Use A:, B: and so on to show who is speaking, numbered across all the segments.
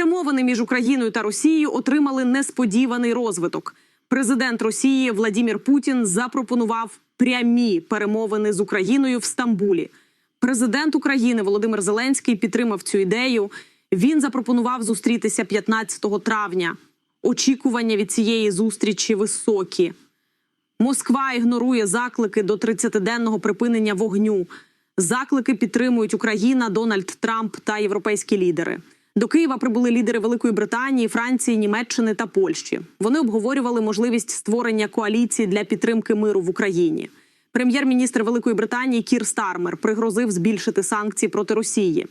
A: Перемовини між Україною та Росією отримали несподіваний розвиток. Президент Росії Владімір Путін запропонував прямі перемовини з Україною в Стамбулі. Президент України Володимир Зеленський підтримав цю ідею. Він запропонував зустрітися 15 травня. Очікування від цієї зустрічі високі. Москва ігнорує заклики до 30-денного припинення вогню. Заклики підтримують Україна, Дональд Трамп та європейські лідери. До Києва прибули лідери Великої Британії, Франції, Німеччини та Польщі. Вони обговорювали можливість створення коаліції для підтримки миру в Україні. Прем'єр-міністр Великої Британії Кір Стармер пригрозив збільшити санкції проти Росії.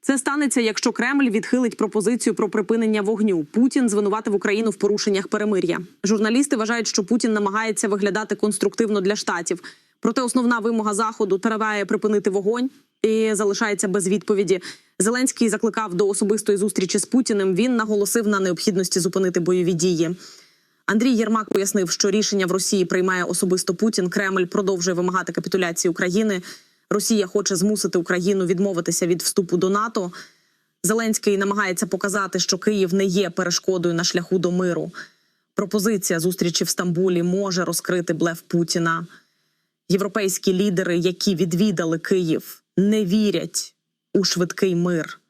A: Це станеться, якщо Кремль відхилить пропозицію про припинення вогню. Путін звинуватив Україну в порушеннях перемир'я. Журналісти вважають, що Путін намагається виглядати конструктивно для штатів. Проте основна вимога заходу триває припинити вогонь і залишається без відповіді. Зеленський закликав до особистої зустрічі з Путіним. Він наголосив на необхідності зупинити бойові дії. Андрій Єрмак пояснив, що рішення в Росії приймає особисто Путін. Кремль продовжує вимагати капітуляції України. Росія хоче змусити Україну відмовитися від вступу до НАТО. Зеленський намагається показати, що Київ не є перешкодою на шляху до миру. Пропозиція зустрічі в Стамбулі може розкрити блеф Путіна. Європейські лідери, які відвідали Київ, не вірять у швидкий мир.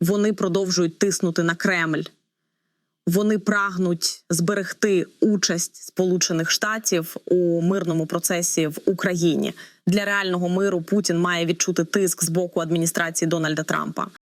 A: Вони продовжують тиснути на Кремль. Вони прагнуть зберегти участь Сполучених Штатів у мирному процесі в Україні. Для реального миру Путін має відчути тиск з боку адміністрації Дональда Трампа.